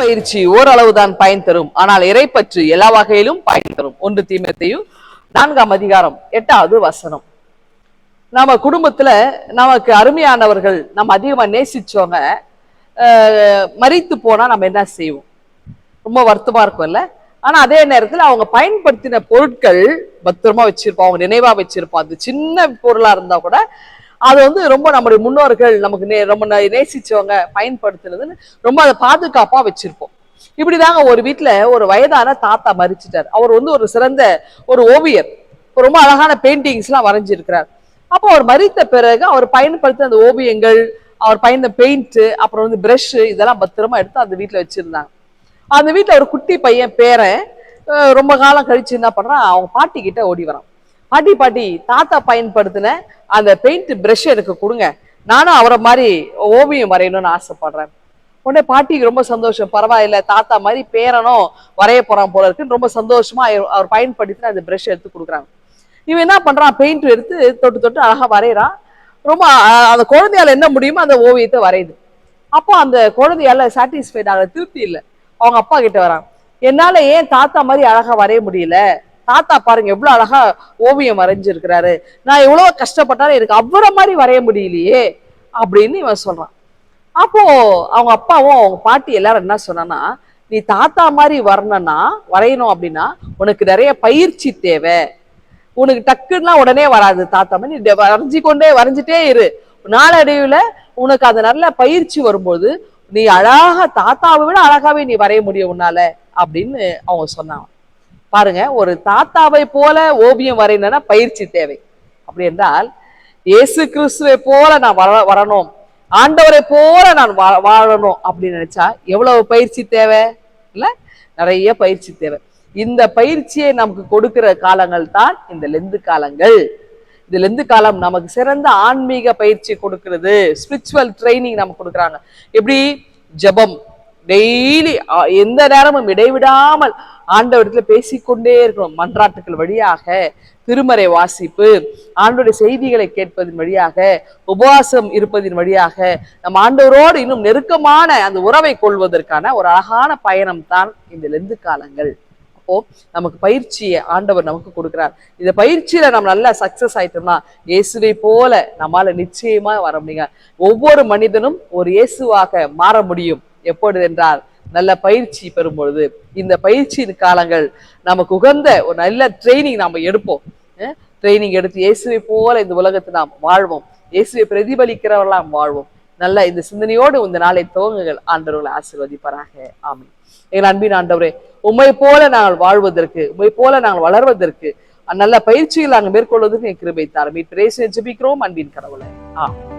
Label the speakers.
Speaker 1: பயிற்சி ஓரளவு தான் பயன் தரும். ஆனால் இறைப்பற்று எல்லா வகையிலும் பயன் தரும். ஒன்று தீமத்தையும் நான்காம் அதிகாரம் எட்டாவது வசனம். நம்ம குடும்பத்துல நமக்கு அருமையானவர்கள் நம்ம அதிகமா நேசிச்சவங்க மறித்து மரித்து போனா நம்ம என்ன செய்வோம்? ரொம்ப வருத்தமா இருக்கும்ல? ஆனா அதே நேரத்தில் அவங்க பயன்படுத்தின பொருட்கள் பத்திரமா வச்சிருப்போம். அவங்க நினைவா வச்சிருப்போம். அது சின்ன பொருளா இருந்தா கூட அது வந்து ரொம்ப நம்முடைய முன்னோர்கள் நமக்கு நே- ரொம்ப நேசிச்சவங்க பயன்படுத்துனதுன்னு ரொம்ப அதை பாதுகாப்பாக வச்சுருப்போம். இப்படிதாங்க ஒரு வீட்டில் ஒரு வயதான தாத்தா மறிச்சிட்டார். அவர் வந்து ஒரு சிறந்த ஒரு ஓவியர். ரொம்ப அழகான பெயிண்டிங்ஸ்லாம் வரைஞ்சிருக்கிறார். அப்போ அவர் மறித்த பிறகு அவர் பயன்படுத்தின அந்த ஓவியங்கள் அவர் பயந்த பெயிண்ட்டு அப்புறம் வந்து ப்ரெஷ்ஷு இதெல்லாம் பத்திரமா எடுத்து அந்த வீட்டில் வச்சுருந்தாங்க. அந்த வீட்டில் ஒரு குட்டி பையன் பேரன் ரொம்ப காலம் கழிச்சு என்ன பண்ணுறான் அவங்க பாட்டி கிட்ட ஓடி வரான். பாட்டி பாட்டி தாத்தா பயன்படுத்தின அந்த பெயிண்ட் பிரஷ் எனக்கு கொடுங்க. நானும் அவரை மாதிரி ஓவியம் வரையணும்னு ஆசைப்படுறேன். உடனே பாட்டிக்கு ரொம்ப சந்தோஷம். பரவாயில்ல தாத்தா மாதிரி பேரனும் வரைய போறான் போல இருக்குன்னு ரொம்ப சந்தோஷமா அவர் பயன்படுத்தின அந்த ப்ரஷ் எடுத்து கொடுக்குறாங்க. இவன் என்ன பண்றான்? பெயிண்ட் எடுத்து தொட்டு தொட்டு அழகா வரைகிறான் ரொம்ப அந்த குழந்தையால என்ன முடியுமோ அந்த ஓவியத்தை வரையுது. அப்போ அந்த குழந்தையால சாட்டிஸ்ஃபைட் ஆகிற திருப்தி இல்லை. அவங்க அப்பா கிட்ட வரான். என்னால ஏன் தாத்தா மாதிரி அழகா வரைய முடியல? தாத்தா பாருங்க எவ்வளவு அழகா ஓவியம் வரைஞ்சிருக்கிறாரு. நான் எவ்வளவு கஷ்டப்பட்டாலும் எனக்கு அவ்வளவு மாதிரி வரைய முடியலையே அப்படின்னு இவன் சொல்றான். அப்போ அவங்க அப்பாவும் அவங்க பாட்டி எல்லாரும் என்ன சொன்னா நீ தாத்தா மாதிரி வரணும்னா வரையணும் அப்படின்னா உனக்கு நிறைய பயிற்சி தேவை. உனக்கு டக்குன்னா உடனே வராது தாத்தா மாதிரி. நீ வரைஞ்சி கொண்டே வரைஞ்சிட்டே இரு. நாளடைவுல உனக்கு அது நல்ல பயிற்சி வரும்போது நீ அழகா தாத்தாவை விட அழகாவே நீ வரைய முடியும் உன்னால அப்படின்னு அவங்க சொன்னாங்க. பாருங்க ஒரு தாத்தாவை போல ஓவியம் வரையணும்னா பயிற்சி தேவை. அப்படி என்றால் இயேசு கிறிஸ்துவை போல நான் வர வரணும் ஆண்டவரை போல நான் வா- வாழணும் அப்படின்னு நினைச்சா எவ்வளவு பயிற்சி தேவை? இல்லை நிறைய பயிற்சி தேவை. இந்த பயிற்சியை நமக்கு கொடுக்கிற காலங்கள் தான் இந்த லெந்து காலங்கள். இந்த லெந்து காலம் நமக்கு சிறந்த ஆன்மீக பயிற்சி கொடுக்கிறது. ஸ்பிரிச்சுவல் ட்ரைனிங் நமக்கு கொடுக்குறாங்க. எப்படி? ஜெபம். டெய்லி எந்த நேரமும் இடைவிடாமல் ஆண்டவரத்துல பேசிக்கொண்டே இருக்கிறோம். மன்றாட்டுகள் வழியாக திருமறை வாசிப்பு ஆண்டோடைய செய்திகளை கேட்பதன் வழியாக உபவாசம் இருப்பதன் வழியாக நம் ஆண்டவரோடு இன்னும் நெருக்கமான அந்த உறவை கொள்வதற்கான ஒரு அழகான பயணம் தான் இந்த லெந்து காலங்கள். அப்போ நமக்கு பயிற்சியை ஆண்டவர் நமக்கு கொடுக்கிறார். இந்த பயிற்சியில நம்ம நல்லா சக்சஸ் ஆயிட்டோம்னா இயேசுவை போல நம்மால நிச்சயமா வர முடியுங்க. ஒவ்வொரு மனிதனும் ஒரு இயேசுவாக மாற முடியும். எப்பொழுது என்றால் நல்ல பயிற்சி பெறும் பொழுது இந்த பயிற்சியின் காலங்கள் நமக்கு உகந்த ஒரு நல்ல ட்ரைனிங் நாம எடுப்போம். ட்ரைனிங் எடுத்து இயேசுவை போல இந்த உலகத்தை நாம் வாழ்வோம். இயேசுவை பிரதிபலிக்கிறவர்களாம் வாழ்வோம். நல்ல இந்த சிந்தனையோடு இந்த நாளை துவங்குகள் ஆண்டவர்களை ஆசீர்வதிப்பாராக. ஆமை எங்கள் அன்பின் ஆண்டவரே உம்மை போல நாங்கள் வாழ்வதற்கு உண்மை போல நாங்கள் வளர்வதற்கு நல்ல பயிற்சிகள் நாங்கள் மேற்கொள்வதற்கு என் கிருபை தாரும். மீட் ஜபிக்கிறோம் அன்பின் கடவுளை. ஆமாம்